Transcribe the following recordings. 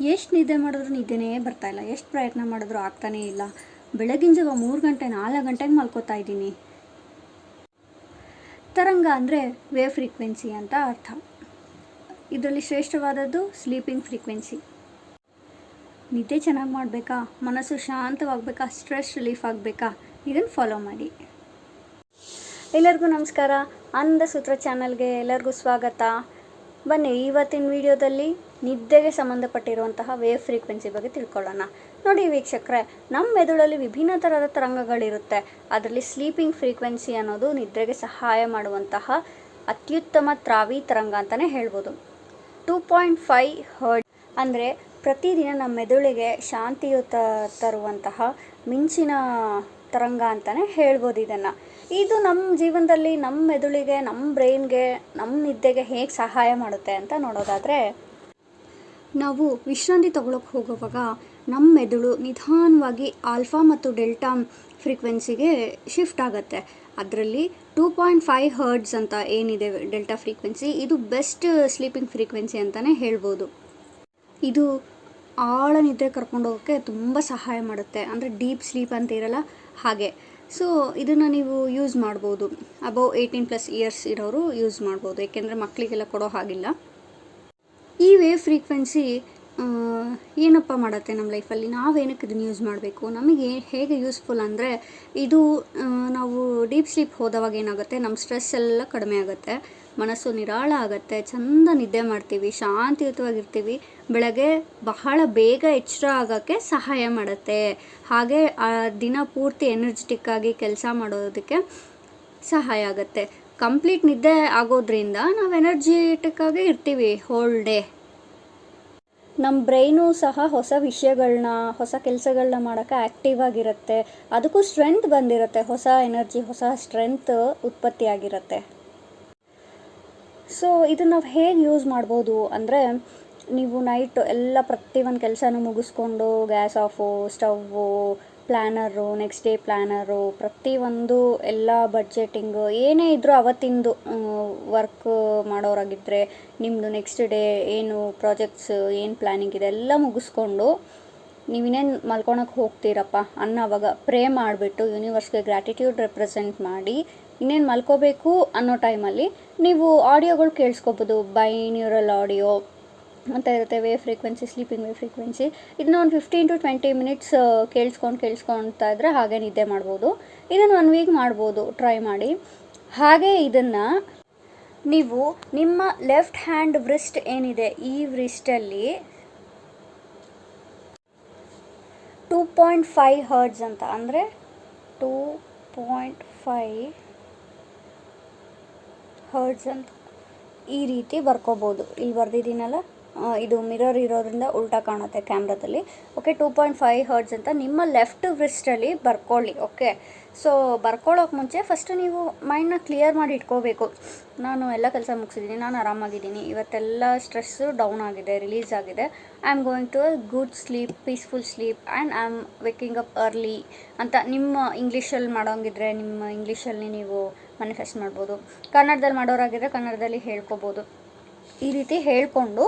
ಎಷ್ಟು ನಿದ್ದೆ ಮಾಡಿದ್ರು ನಿದ್ದೆನೇ ಇಲ್ಲ. ಎಷ್ಟು ಪ್ರಯತ್ನ ಮಾಡಿದ್ರು ಆಗ್ತಾನೇ ಇಲ್ಲ. ಬೆಳಗಿನ ಜಾವ ಮೂರು ಗಂಟೆ, ನಾಲ್ಕು ಗಂಟೆಗೆ ಮಲ್ಕೋತಾ ಇದ್ದೀನಿ. ತರಂಗ ಅಂದರೆ ವೇವ್ ಫ್ರೀಕ್ವೆನ್ಸಿ ಅಂತ ಅರ್ಥ. ಇದರಲ್ಲಿ ಶ್ರೇಷ್ಠವಾದದ್ದು ಸ್ಲೀಪಿಂಗ್ ಫ್ರೀಕ್ವೆನ್ಸಿ. ನಿದ್ದೆ ಚೆನ್ನಾಗಿ ಮಾಡಬೇಕಾ? ಮನಸ್ಸು ಶಾಂತವಾಗಬೇಕಾ? Stress relief ಆಗಬೇಕಾ? ಇದನ್ನು ಫಾಲೋ ಮಾಡಿ. ಎಲ್ಲರಿಗೂ ನಮಸ್ಕಾರ. ಆನಂದ ಸೂತ್ರ ಚಾನಲ್ಗೆ ಎಲ್ಲರಿಗೂ ಸ್ವಾಗತ. ಬನ್ನಿ, ಇವತ್ತಿನ ವಿಡಿಯೋದಲ್ಲಿ ನಿದ್ದೆಗೆ ಸಂಬಂಧಪಟ್ಟಿರುವಂತಹ ವೇವ್ ಫ್ರೀಕ್ವೆನ್ಸಿ ಬಗ್ಗೆ ತಿಳ್ಕೊಳ್ಳೋಣ. ನೋಡಿ ವೀಕ್ಷಕರೇ ನಮ್ಮ ಮೆದುಳಲ್ಲಿ ವಿಭಿನ್ನ ಥರದ ತರಂಗಗಳಿರುತ್ತೆ. ಅದರಲ್ಲಿ ಸ್ಲೀಪಿಂಗ್ ಫ್ರೀಕ್ವೆನ್ಸಿ ಅನ್ನೋದು ನಿದ್ರೆಗೆ ಸಹಾಯ ಮಾಡುವಂತಹ ಅತ್ಯುತ್ತಮ ತ್ರಾವಿ ತರಂಗ ಅಂತಲೇ ಹೇಳ್ಬೋದು. ಟೂ ಪಾಯಿಂಟ್ ಫೈವ್ ಹರ್ಡ್ ಅಂದರೆ ಪ್ರತಿದಿನ ನಮ್ಮ ಮೆದುಳಿಗೆ ಶಾಂತಿಯುತ ತರುವಂತಹ ಮಿಂಚಿನ ತರಂಗ ಅಂತಲೇ ಹೇಳ್ಬೋದು ಇದನ್ನು. ಇದು ನಮ್ಮ ಜೀವನದಲ್ಲಿ ನಮ್ಮ ಮೆದುಳಿಗೆ ನಮ್ಮ ಬ್ರೈನ್ಗೆ ನಮ್ಮ ನಿದ್ದೆಗೆ ಹೇಗೆ ಸಹಾಯ ಮಾಡುತ್ತೆ ಅಂತ ನೋಡೋದಾದರೆ ನಾವು ವಿಶ್ರಾಂತಿ ತಗೊಳಕ್ಕೆ ಹೋಗುವಾಗ ನಮ್ಮ ಮೆದುಳು ನಿಧಾನವಾಗಿ ಆಲ್ಫಾ ಮತ್ತು ಡೆಲ್ಟಾ ಫ್ರೀಕ್ವೆನ್ಸಿಗೆ ಶಿಫ್ಟ್ ಆಗುತ್ತೆ. ಅದರಲ್ಲಿ ಟೂ ಪಾಯಿಂಟ್ ಫೈವ್ ಹರ್ಡ್ಸ್ ಅಂತ ಏನಿದೆ ಡೆಲ್ಟಾ ಫ್ರೀಕ್ವೆನ್ಸಿ, ಇದು ಬೆಸ್ಟ್ ಸ್ಲೀಪಿಂಗ್ ಫ್ರೀಕ್ವೆನ್ಸಿ ಅಂತಲೇ ಹೇಳ್ಬೋದು. ಇದು ಆಳ ನಿದ್ರೆ ಕರ್ಕೊಂಡು ಹೋಗೋಕ್ಕೆ ತುಂಬ ಸಹಾಯ ಮಾಡುತ್ತೆ. ಅಂದರೆ ಡೀಪ್ ಸ್ಲೀಪ್ ಅಂತ ಇರಲ್ಲ ಹಾಗೆ. ಸೊ, ಇದನ್ನು ನೀವು ಯೂಸ್ ಮಾಡ್ಬೋದು. ಅಬೌವ್ ಏಯ್ಟೀನ್ ಪ್ಲಸ್ ಇಯರ್ಸ್ ಇರೋರು ಯೂಸ್ ಮಾಡ್ಬೋದು. ಏಕೆಂದರೆ ಮಕ್ಕಳಿಗೆಲ್ಲ ಕೊಡೋ ಹಾಗಿಲ್ಲ. ಫ್ರೀಕ್ವೆನ್ಸಿ ಏನಪ್ಪ ಮಾಡುತ್ತೆ ನಮ್ಮ ಲೈಫಲ್ಲಿ ನಾವೇನಕ್ಕೆ ಇದನ್ನು ಯೂಸ್ ಮಾಡಬೇಕು? ನಮಗೆ ಹೇಗೆ ಯೂಸ್ಫುಲ್ ಅಂದರೆ, ಇದು ನಾವು ಡೀಪ್ ಸ್ಲೀಪ್ ಹೋದವಾಗ ಏನಾಗುತ್ತೆ? ನಮ್ಮ ಸ್ಟ್ರೆಸ್ ಎಲ್ಲ ಕಡಿಮೆ ಆಗುತ್ತೆ. ಮನಸ್ಸು ನಿರಾಳ ಆಗುತ್ತೆ. ಚಂದ ನಿದ್ದೆ ಮಾಡ್ತೀವಿ. ಶಾಂತಿಯುತವಾಗಿರ್ತೀವಿ. ಬೆಳಗ್ಗೆ ಬಹಳ ಬೇಗ ಎಚ್ಚರ ಆಗೋಕ್ಕೆ ಸಹಾಯ ಮಾಡುತ್ತೆ. ಹಾಗೆ, ಆ, ದಿನ ಪೂರ್ತಿ ಎನರ್ಜೆಟಿಕ್ ಆಗಿ ಕೆಲಸ ಮಾಡೋದಕ್ಕೆ ಸಹಾಯ ಆಗುತ್ತೆ. ಕಂಪ್ಲೀಟ್ ನಿದ್ದೆ ಆಗೋದ್ರಿಂದ ನಾವು ಎನರ್ಜೆಟಿಕ್ ಇರ್ತೀವಿ ಹೋಲ್ ಡೇ ನಮ್ಮ ಬ್ರೈನು ಸಹ ಹೊಸ ವಿಷಯಗಳನ್ನ ಹೊಸ ಕೆಲಸಗಳನ್ನ ಮಾಡೋಕ್ಕೆ ಆ್ಯಕ್ಟಿವ್ ಆಗಿರುತ್ತೆ. ಅದಕ್ಕೂ ಸ್ಟ್ರೆಂತ್ ಬಂದಿರುತ್ತೆ. ಹೊಸ ಎನರ್ಜಿ ಹೊಸ ಸ್ಟ್ರೆಂತ್ ಉತ್ಪತ್ತಿ ಆಗಿರುತ್ತೆ ಸೊ ಇದು ನಾವು ಹೇಗೆ ಯೂಸ್ ಮಾಡ್ಬೋದು ಅಂದರೆ, ನೀವು ನೈಟ್ ಎಲ್ಲ ಪ್ರತಿಯೊಂದು ಕೆಲಸನೂ ಮುಗಿಸ್ಕೊಂಡು gas off stove planner next day planner ಪ್ರತಿಯೊಂದು ಎಲ್ಲ ಬಡ್ಜೆಟಿಂಗು ಏನೇ ಇದ್ದರೂ ಅವತ್ತಿಂದು ವರ್ಕ್ ಮಾಡೋರಾಗಿದ್ದರೆ ನಿಮ್ಮದು ನೆಕ್ಸ್ಟ್ ಡೇ ಏನು ಪ್ರಾಜೆಕ್ಟ್ಸ್ ಏನು ಪ್ಲ್ಯಾನಿಂಗ್ ಇದೆ ಎಲ್ಲ ಮುಗಿಸ್ಕೊಂಡು ನೀವಿನ್ನೇನು ಮಲ್ಕೊಳಕ್ಕೆ ಹೋಗ್ತೀರಪ್ಪ ಅನ್ನೋವಾಗ ಪ್ರೇ ಮಾಡಿಬಿಟ್ಟು ಯೂನಿವರ್ಸ್ಗೆ ಗ್ರ್ಯಾಟಿಟ್ಯೂಡ್ ರೆಪ್ರೆಸೆಂಟ್ ಮಾಡಿ ಇನ್ನೇನು ಮಲ್ಕೋಬೇಕು ಅನ್ನೋ ಟೈಮಲ್ಲಿ ನೀವು ಆಡಿಯೋಗಳು ಕೇಳಿಸ್ಕೊಬೋದು ಬೈ ನ್ಯೂರಲ್ ಆಡಿಯೋ ಅಂತ ಇರುತ್ತೆ wave frequency sleeping wave frequency ಇದನ್ನ ಒಂದು ಫಿಫ್ಟೀನ್ ಟು ಟ್ವೆಂಟಿ ಮಿನಿಟ್ಸ್ ಕೇಳಿಸ್ಕೊಂಡು ಕೇಳಿಸ್ಕೊಳ್ತಾ ಇದ್ದರೆ ಹಾಗೆ ನಿದ್ದೆ ಮಾಡ್ಬೋದು. ಇದನ್ನು ಒನ್ ವೀಕ್ ಮಾಡ್ಬೋದು ಟ್ರೈ ಮಾಡಿ. ಹಾಗೆ ಇದನ್ನು ನೀವು ನಿಮ್ಮ ಲೆಫ್ಟ್ ಹ್ಯಾಂಡ್ ವ್ರಿಸ್ಟ್ ಏನಿದೆ, ಈ ವ್ರಿಸ್ಟಲ್ಲಿ ಟೂ ಪಾಯಿಂಟ್ ಫೈವ್ ಹರ್ಡ್ಸ್ ಅಂತ, ಅಂದರೆ ಟೂ ಪಾಯಿಂಟ್ ಫೈವ್ ಹರ್ಡ್ಸ್ ಅಂತ ಈ ರೀತಿ ಬರ್ಕೋಬೋದು. ಇಲ್ಲಿ ಬರ್ದಿದ್ದೀನಲ್ಲ? ಇದು ಮಿರರ್ ಇರೋದ್ರಿಂದ ಉಲ್ಟಾ ಕಾಣುತ್ತೆ ಕ್ಯಾಮ್ರಾದಲ್ಲಿ. Okay two point five hertz ಅಂತ ನಿಮ್ಮ ಲೆಫ್ಟ್ ವ್ರಿಸ್ಟಲ್ಲಿ ಬರ್ಕೊಳ್ಳಿ ಓಕೆ ಸೊ ಬರ್ಕೊಳ್ಳೋಕೆ ಮುಂಚೆ ಫಸ್ಟ್ ನೀವು ಮೈಂಡ್ನ ಕ್ಲಿಯರ್ ಮಾಡಿ ಇಟ್ಕೋಬೇಕು. ನಾನು ಎಲ್ಲ ಕೆಲಸ ಮುಗಿಸಿದ್ದೀನಿ ನಾನು ಆರಾಮಾಗಿದ್ದೀನಿ. ಇವತ್ತೆಲ್ಲ ಸ್ಟ್ರೆಸ್ಸು ಡೌನ್ ಆಗಿದೆ ರಿಲೀಸ್ ಆಗಿದೆ. I am going to a good sleep peaceful sleep and I am waking up early ಅಂತ ನಿಮ್ಮ ಇಂಗ್ಲೀಷಲ್ಲಿ ಮಾಡೋಂಗಿದ್ರೆ ನಿಮ್ಮ ಇಂಗ್ಲೀಷಲ್ಲಿ ನೀವು ಮ್ಯಾನಿಫೆಸ್ಟ್ ಮಾಡ್ಬೋದು. ಕನ್ನಡದಲ್ಲಿ ಮಾಡೋರಾಗಿದ್ರೆ ಕನ್ನಡದಲ್ಲಿ ಹೇಳ್ಕೊಬೋದು. ಈ ರೀತಿ ಹೇಳ್ಕೊಂಡು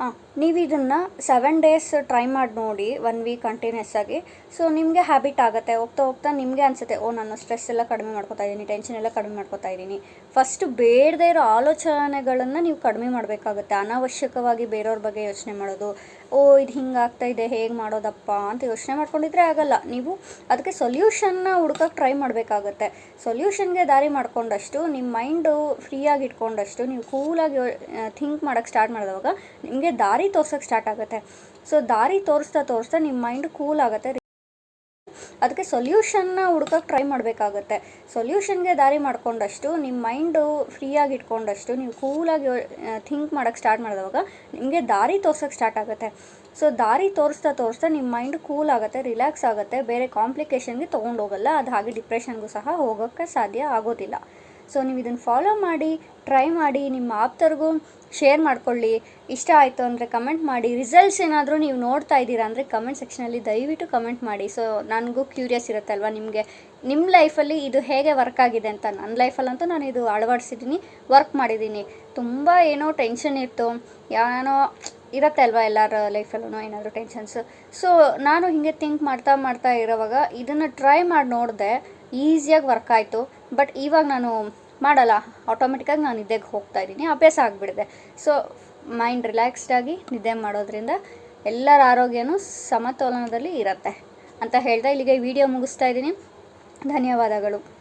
ಹಾಂ ನೀವು ಇದನ್ನು ಸೆವೆನ್ ಡೇಸ್ ಟ್ರೈ ಮಾಡಿ ನೋಡಿ ಒನ್ ವೀಕ್ ಕಂಟಿನ್ಯೂಸ್ ಆಗಿ. ಸೊ ನಿಮಗೆ ಹ್ಯಾಬಿಟ್ ಆಗುತ್ತೆ. ಹೋಗ್ತಾ ಹೋಗ್ತಾ ನಿಮಗೆ ಅನಿಸುತ್ತೆ, ಓ, ನಾನು ಸ್ಟ್ರೆಸ್ ಎಲ್ಲ ಕಡಿಮೆ ಮಾಡ್ಕೊತಾ ಇದ್ದೀನಿ ಟೆನ್ಷನ್ ಎಲ್ಲ ಕಡಿಮೆ ಮಾಡ್ಕೊತಾ ಇದ್ದೀನಿ ಫಸ್ಟ್ ಬೇಡದೇ ಇರೋ ಆಲೋಚನೆಗಳನ್ನು ನೀವು ಕಡಿಮೆ ಮಾಡಬೇಕಾಗುತ್ತೆ. ಅನಾವಶ್ಯಕವಾಗಿ ಬೇರೆಯವ್ರ ಬಗ್ಗೆ ಯೋಚನೆ ಮಾಡೋದು ಓ, ಇದು ಹಿಂಗೆ ಇದೆ, ಹೇಗೆ ಮಾಡೋದಪ್ಪ ಅಂತ ಯೋಚನೆ ಮಾಡ್ಕೊಂಡಿದ್ರೆ ಆಗಲ್ಲ. ನೀವು ಅದಕ್ಕೆ ಸೊಲ್ಯೂಷನ್ನ ಹುಡ್ಕಕ್ಕೆ ಟ್ರೈ ಮಾಡಬೇಕಾಗತ್ತೆ. ಸೊಲ್ಯೂಷನ್ಗೆ ದಾರಿ ಮಾಡ್ಕೊಂಡಷ್ಟು ನಿಮ್ಮ ಮೈಂಡು ಫ್ರೀಯಾಗಿ ಇಟ್ಕೊಂಡಷ್ಟು, ನೀವು ಕೂಲಾಗಿ ಥಿಂಕ್ ಮಾಡೋಕ್ಕೆ ಸ್ಟಾರ್ಟ್ ಮಾಡಿದವಾಗ ನಿಮಗೆ ದಾರಿ ತೋರ್ಸೋಕ್ಕೆ ಸ್ಟಾರ್ಟ್ ಆಗುತ್ತೆ. ಸೊ ದಾರಿ ತೋರಿಸ್ತಾ ತೋರಿಸ್ತಾ ನಿಮ್ಮ ಮೈಂಡ್ ಕೂಲ್ ಆಗುತ್ತೆ. ಅದಕ್ಕೆ ಸೊಲ್ಯೂಷನ್ನ ಹುಡ್ಕಕ್ಕೆ ಟ್ರೈ ಮಾಡಬೇಕಾಗತ್ತೆ. ಸೊಲ್ಯೂಷನ್ಗೆ ದಾರಿ ಮಾಡ್ಕೊಂಡಷ್ಟು ನಿಮ್ಮ ಮೈಂಡು ಫ್ರೀಯಾಗಿ ಇಟ್ಕೊಂಡಷ್ಟು, ನೀವು ಕೂಲಾಗಿ ಥಿಂಕ್ ಮಾಡೋಕ್ಕೆ ಸ್ಟಾರ್ಟ್ ಮಾಡಿದವಾಗ ನಿಮಗೆ ದಾರಿ ತೋರ್ಸೋಕ್ಕೆ ಸ್ಟಾರ್ಟ್ ಆಗುತ್ತೆ. ಸೊ ದಾರಿ ತೋರಿಸ್ತಾ ತೋರಿಸ್ತಾ ನಿಮ್ಮ ಮೈಂಡ್ ಕೂಲ್ ಆಗುತ್ತೆ ರಿಲ್ಯಾಕ್ಸ್ ಆಗುತ್ತೆ, ಬೇರೆ ಕಾಂಪ್ಲಿಕೇಶನ್ಗೆ ತೊಗೊಂಡೋಗಲ್ಲ ಅದು ಹಾಗೆ ಡಿಪ್ರೆಷನ್ಗೂ ಸಹ ಹೋಗೋಕ್ಕೆ ಸಾಧ್ಯ ಆಗೋದಿಲ್ಲ. ಸೊ ನೀವು ಇದನ್ನು ಫಾಲೋ ಮಾಡಿ ಟ್ರೈ ಮಾಡಿ, ನಿಮ್ಮ ಆಪ್ತರಿಗೂ ಶೇರ್ ಮಾಡ್ಕೊಳ್ಳಿ. ಇಷ್ಟ ಆಯಿತು ಅಂದರೆ ಕಮೆಂಟ್ ಮಾಡಿ. ರಿಸಲ್ಟ್ಸ್ ಏನಾದರೂ ನೀವು ನೋಡ್ತಾ ಇದ್ದೀರಾ ಅಂದರೆ ಕಮೆಂಟ್ ಸೆಕ್ಷನಲ್ಲಿ ದಯವಿಟ್ಟು ಕಮೆಂಟ್ ಮಾಡಿ. ಸೊ ನನಗೂ ಕ್ಯೂರಿಯಸ್ ಇರುತ್ತಲ್ವ ನಿಮಗೆ? ನಿಮ್ಮ ಲೈಫಲ್ಲಿ ಇದು ಹೇಗೆ ವರ್ಕ್ ಆಗಿದೆ ಅಂತ? ನನ್ನ ಲೈಫಲ್ಲಂತೂ ನಾನು ಇದು ಅಳವಡಿಸಿದ್ದೀನಿ ವರ್ಕ್ ಮಾಡಿದ್ದೀನಿ. ತುಂಬ ಏನೋ ಟೆನ್ಷನ್ ಇತ್ತು. ಏನೋ ಇರುತ್ತೆ ಅಲ್ವಾ ಎಲ್ಲರ ಲೈಫಲ್ಲೂ ಏನಾದರೂ ಟೆನ್ಷನ್ಸ್ ಸೊ ನಾನು ಹೀಗೆ ಥಿಂಕ್ ಮಾಡ್ತಾ ಮಾಡ್ತಾ ಇರೋವಾಗ ಇದನ್ನು ಟ್ರೈ ಮಾಡಿ ನೋಡಿದೆ ಈಸಿಯಾಗಿ ವರ್ಕ್ ಆಯಿತು. ಬಟ್ ಇವಾಗ ನಾನು ಮಾಡಲ್ಲ. ಆಟೋಮೆಟಿಕ್ಕಾಗಿ ನಾನು ನಿದ್ದೆಗೆ ಹೋಗ್ತಾ ಇದ್ದೀನಿ. ಅಭ್ಯಾಸ ಆಗಿಬಿಡಿದೆ ಸೊ ಮೈಂಡ್ ರಿಲ್ಯಾಕ್ಸ್ಡಾಗಿ ನಿದ್ದೆ ಮಾಡೋದ್ರಿಂದ ಎಲ್ಲರ ಆರೋಗ್ಯನೂ ಸಮತೋಲನದಲ್ಲಿ ಇರುತ್ತೆ. ಅಂತ ಹೇಳ್ತಾ ಇಲ್ಲಿಗೆ ವಿಡಿಯೋ ಮುಗಿಸ್ತಾ ಇದ್ದೀನಿ. ಧನ್ಯವಾದಗಳು.